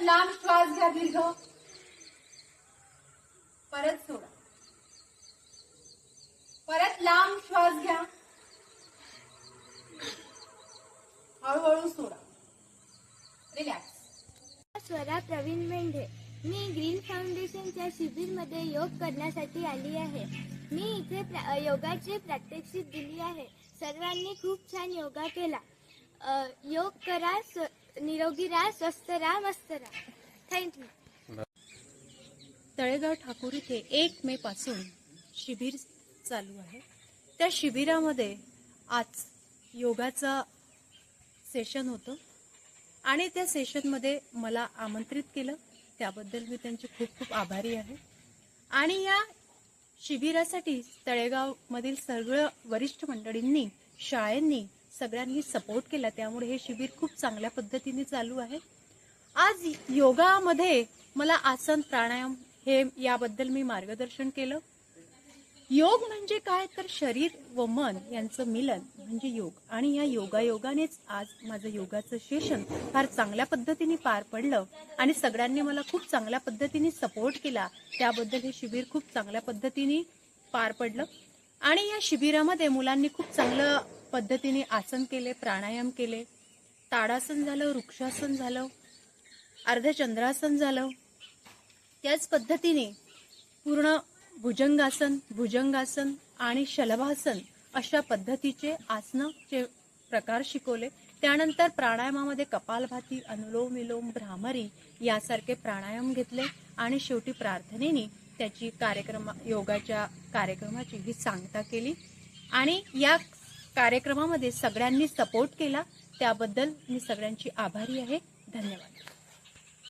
परत लांब श्वास घ्या दीर्घ. परत सोडा. परत लांब श्वास घ्या. हळूहळू सोडा. रिलॅक्स स्वरा प्रवीण मेंढे. मी ग्रीन फाउंडेशनच्या शिबिरमध्ये योग करण्यासाठी आली आहे. मी इथे प्रा- योगाची प्रात्यक्षिक दिली आहे. सर्वांनी खूप छान योगा केला. योग करा निरोगी राहा स्वस्थ राहा मस्त राहा. थँक्यू तळेगाव ठाकूर इथे एक मे पासून शिबिर चालू आहे. त्या शिबिरामध्ये आज योगाचा सेशन होतं आणि त्या सेशनमध्ये मला आमंत्रित केलं. त्याबद्दल मी त्यांचे खूप खूप आभारी आहे. आणि या शिबिरासाठी तळेगावमधील सगळं वरिष्ठ मंडळींनी शाळेंनी सगळ्यांनी सपोर्ट केला. त्यामुळे हे शिबिर खूप चांगल्या पद्धतीने चालू आहे. आज योगामध्ये मला आसन प्राणायाम हे याबद्दल मी मार्गदर्शन केलं. योग म्हणजे काय? तर शरीर व मन यांचं मिलन म्हणजे योग. आणि या योगायोगानेच आज माझं योगाचं सेशन फार चांगल्या पद्धतीने पार पडलं आणि सगळ्यांनी मला खूप चांगल्या पद्धतीने सपोर्ट केला. त्याबद्दल हे शिबिर खूप चांगल्या पद्धतीने पार पडलं. आणि या शिबिरामध्ये मुलांनी खूप चांगलं पद्धतीने आसन केले प्राणायाम केले. ताडासन झालं वृक्षासन झालं अर्धचंद्रासन झालं. त्याच पद्धतीने पूर्ण भुजंगासन भुजंगासन आणि शलभासन अशा पद्धतीचे आसनाचे प्रकार शिकवले. त्यानंतर प्राणायामामध्ये कपालभाती अनुलोम विलोम भ्रामरी यासारखे प्राणायाम घेतले आणि शेवटी प्रार्थनेने त्याची कार्यक्रम योगाच्या कार्यक्रमाची ही सांगता केली. आणि या कार्यक्रमामध्ये सगळ्यांनी सपोर्ट केला. त्याबद्दल मी सगळ्यांची आभारी आहे. धन्यवाद.